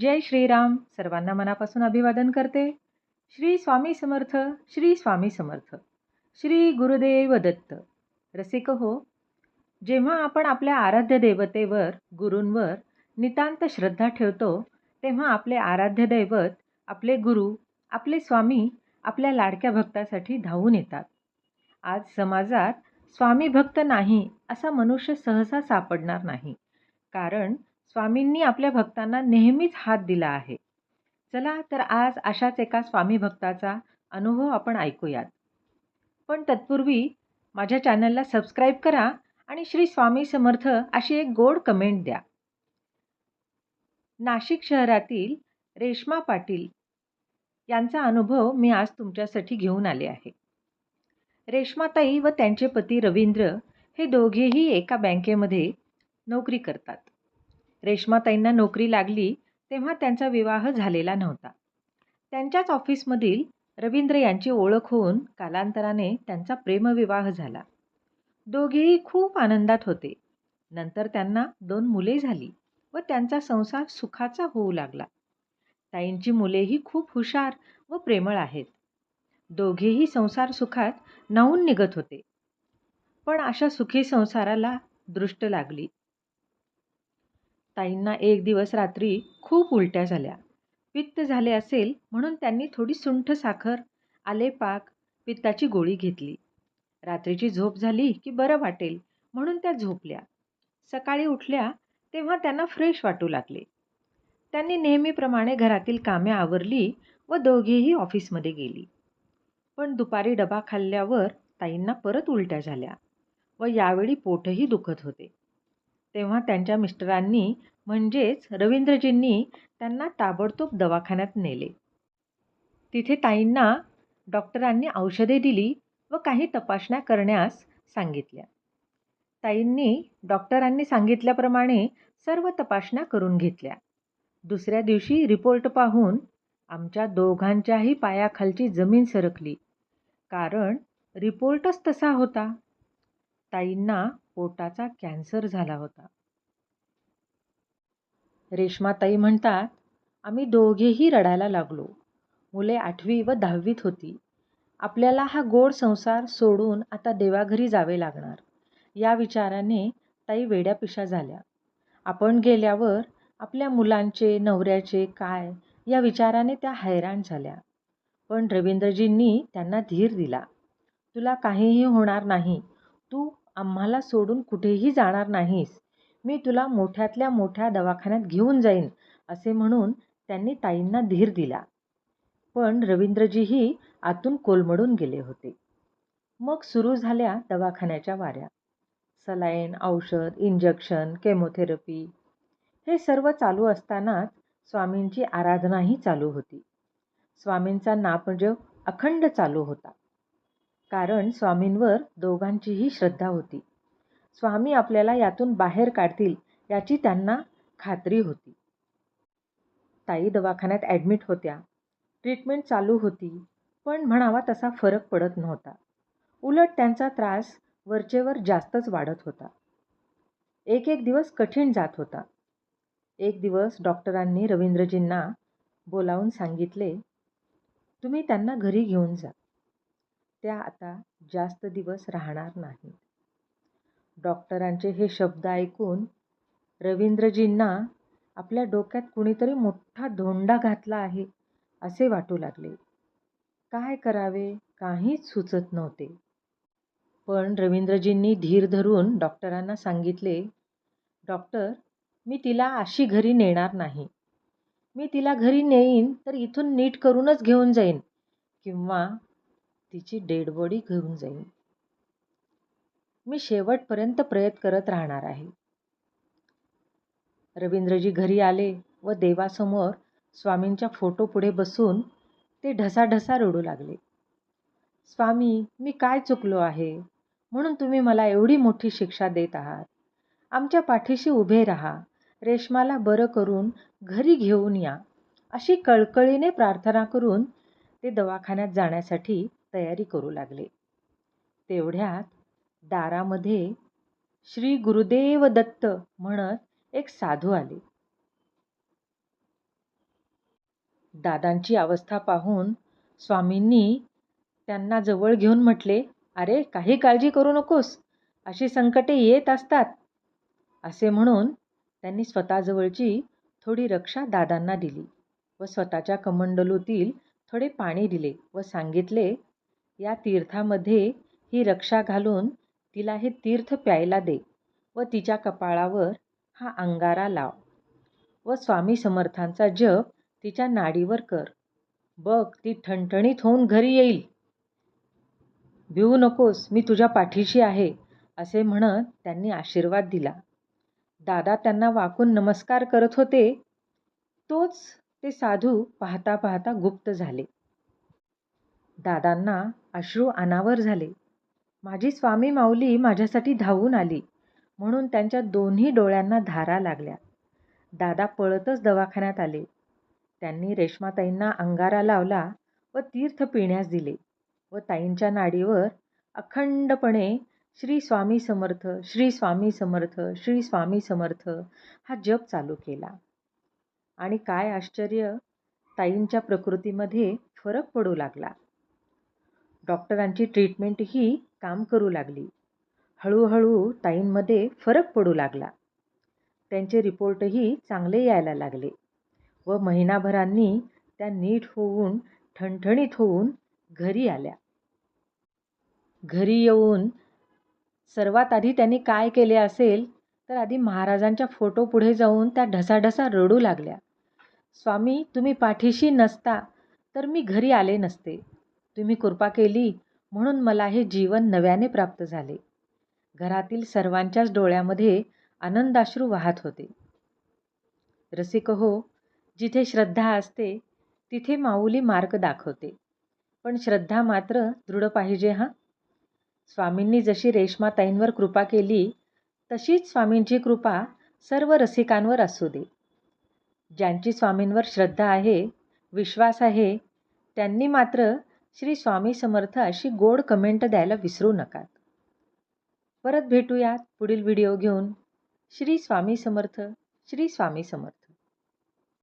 जय श्रीराम. सर्वांना मनापासून अभिवादन करते. श्री स्वामी समर्थ श्री स्वामी समर्थ. श्री गुरुदेव दत्त. रसिक हो. जेव्हा आपण आपल्या आराध्य देवतेवर गुरूंवर नितांत श्रद्धा ठेवतो तेव्हा आपले आराध्य दैवत आपले गुरु आपले स्वामी आपल्या लाडक्या भक्तासाठी धावून येतात. आज समाजात स्वामी भक्त नाही असा मनुष्य सहसा सापडणार नाही. कारण स्वामींनी आपल्या भक्तांना नेहमीच हात दिला आहे. चला तर आज अशाच एका स्वामी भक्ताचा अनुभव आपण ऐकूयात. पण तत्पूर्वी माझ्या चॅनलला सबस्क्राईब करा आणि श्री स्वामी समर्थ अशी एक गोड कमेंट द्या. नाशिक शहरातील रेश्मा पाटील यांचा अनुभव मी आज तुमच्यासाठी घेऊन आले आहे. रेश्माताई व त्यांचे पती रवींद्र हे दोघेही एका बँकेमध्ये नोकरी करतात. रेश्माताईंना नोकरी लागली तेव्हा त्यांचा विवाह झालेला नव्हता. त्यांच्याच ऑफिसमधील रवींद्र यांची ओळख होऊन कालांतराने त्यांचा प्रेमविवाह झाला. दोघेही खूप आनंदात होते. नंतर त्यांना दोन मुले झाली व त्यांचा संसार सुखाचा होऊ लागला. ताईंची मुलेही खूप हुशार व प्रेमळ आहेत. दोघेही संसार सुखात न्हावून निघत होते. पण अशा सुखी संसाराला दृष्ट लागली. ताईंना एक दिवस रात्री खूप उलट्या झाल्या. पित्त झाले असेल म्हणून त्यांनी थोडी सुंठ साखर आलेपाक पित्ताची गोळी घेतली. रात्रीची झोप झाली की बरं वाटेल म्हणून त्या झोपल्या. सकाळी उठल्या तेव्हा त्यांना फ्रेश वाटू लागले. त्यांनी नेहमीप्रमाणे घरातील कामे आवरली व दोघेही ऑफिसमध्ये गेली. पण दुपारी डबा खाल्ल्यावर ताईंना परत उलट्या झाल्या व यावेळी पोटही दुखत होते. तेव्हा त्यांच्या मिस्टरांनी म्हणजेच रवींद्रजींनी त्यांना ताबडतोब दवाखान्यात नेले. तिथे ताईंना डॉक्टरांनी औषधे दिली व काही तपासण्या करण्यास सांगितल्या. ताईंनी डॉक्टरांनी सांगितल्याप्रमाणे सर्व तपासण्या करून घेतल्या. दुसऱ्या दिवशी रिपोर्ट पाहून आमच्या दोघांच्याही पायाखालची जमीन सरकली. कारण रिपोर्टच तसा होता. ताईंना पोटाचा कॅन्सर झाला होता. रेश्माताई म्हणतात आम्ही दोघेही रडायला लागलो. मुले आठवी व दहावीत होती. आपल्याला हा गोड संसार सोडून आता देवाघरी जावे लागणार. या विचाराने ताई वेड्यापिशा झाल्या. आपण गेल्यावर आपल्या मुलांचे नवऱ्याचे काय या विचाराने त्या हैराण झाल्या. पण रवींद्रजींनी त्यांना धीर दिला. तुला काहीही होणार नाही. तू आम्हाला सोडून कुठेही जाणार नाहीस. मी तुला मोठ्यातल्या मोठ्या दवाखान्यात घेऊन जाईन असे म्हणून त्यांनी ताईंना धीर दिला. पण रवींद्रजीही आतून कोलमडून गेले होते. मग सुरू झाल्या दवाखान्याच्या वाऱ्या. सलाईन औषध इंजेक्शन केमोथेरपी हे सर्व चालू असतानाच स्वामींची आराधनाही चालू होती. स्वामींचा नापजव अखंड चालू होता. कारण स्वामींवर दोघांचीही श्रद्धा होती. स्वामी आपल्याला यातून बाहेर काढतील याची त्यांना खात्री होती. ताई दवाखान्यात ॲडमिट होत्या. ट्रीटमेंट चालू होती पण म्हणावा तसा फरक पडत नव्हता. उलट त्यांचा त्रास वरचेवर जास्तच वाढत होता. एक एक दिवस कठीण जात होता. एक दिवस डॉक्टरांनी रवींद्रजींना बोलावून सांगितले तुम्ही त्यांना घरी घेऊन जा. त्या आता जास्त दिवस राहणार नाहीत. डॉक्टरांचे हे शब्द ऐकून रवींद्रजींना आपल्या डोक्यात कुणीतरी मोठा धोंडा घातला आहे असे वाटू लागले. काय करावे? काहीच सुचत नव्हते. पण रवींद्रजींनी धीर धरून डॉक्टरांना सांगितले डॉक्टर मी तिला अशी घरी नेणार नाही. मी तिला घरी नेईन तर इथून नीट करूनच घेऊन जाईन किंवा तिची डेड बॉडी घेऊन जाईन. मी शेवटपर्यंत प्रयत्न करत राहणार आहे. रवींद्रजी घरी आले व देवासमोर स्वामींच्या फोटो पुढे बसून ते ढसाढसा रडू लागले. स्वामी मी काय चुकलो आहे? म्हणून तुम्ही मला एवढी मोठी शिक्षा देत आहात. आमच्या पाठीशी उभे राहा. रेशमाला बरं करून घरी घेऊन या. अशी कळकळीने प्रार्थना करून ते दवाखान्यात जाण्यासाठी तयारी करू लागले. तेवढ्यात दारामध्ये श्री गुरुदेव दत्त म्हणत एक साधू आले. दादांची अवस्था पाहून स्वामींनी त्यांना जवळ घेऊन म्हटले अरे काही काळजी करू नकोस अशी संकटे येत असतात. असे म्हणून त्यांनी स्वतःजवळची थोडी रक्षा दादांना दिली व स्वतःच्या कमंडलूतील थोडे पाणी दिले व सांगितले या तीर्थामध्ये ही रक्षा घालून तिला हे तीर्थ प्यायला दे व तिच्या कपाळावर हा अंगारा लाव व स्वामी समर्थांचा जप तिच्या नाडीवर कर. बघ ती ठणठणीत होऊन घरी येईल. भिवू नकोस मी तुझ्या पाठीशी आहे असे म्हणत त्यांनी आशीर्वाद दिला. दादा त्यांना वाकून नमस्कार करत होते. तोच ते साधू पाहता पाहता गुप्त झाले. दादांना अश्रू अनावर झाले. माझी स्वामी माऊली माझ्यासाठी धावून आली म्हणून त्यांच्या दोन्ही डोळ्यांना धारा लागल्या. दादा पळतच दवाखान्यात आले. त्यांनी रेश्माताईंना अंगारा लावला व तीर्थ पिण्यास दिले व ताईंच्या नाडीवर अखंडपणे श्री स्वामी समर्थ श्री स्वामी समर्थ श्री स्वामी समर्थ हा जप चालू केला. आणि काय आश्चर्य ताईंच्या प्रकृतीमध्ये फरक पडू लागला. डॉक्टरांची ट्रीटमेंटही काम करू लागली. हळूहळू ताईंमध्ये फरक पडू लागला. त्यांचे रिपोर्टही चांगले यायला लागले व महिनाभरांनी त्या नीट होऊन ठणठणीत होऊन घरी आल्या. घरी येऊन सर्वात आधी त्यांनी काय केले असेल तर आधी महाराजांच्या फोटो पुढे जाऊन त्या ढसाढसा रडू लागल्या. स्वामी तुम्ही पाठीशी नसता तर मी घरी आले नसते. तुम्ही कृपा केली म्हणून मला हे जीवन नव्याने प्राप्त झाले. घरातील सर्वांच्याच डोळ्यामध्ये आनंदाश्रू वाहत होते. रसिक हो जिथे श्रद्धा असते तिथे माऊली मार्ग दाखवते. पण श्रद्धा मात्र दृढ पाहिजे हां? स्वामींनी जशी रेश्माताईंवर कृपा केली तशीच स्वामींची कृपा सर्व रसिकांवर असू दे. ज्यांची स्वामींवर श्रद्धा आहे विश्वास आहे त्यांनी मात्र श्री स्वामी समर्थ अशी गोड कमेंट द्यायला विसरू नका परत भेटूयात पुढील व्हिडिओ घेऊन. श्री स्वामी समर्थ श्री स्वामी समर्थ.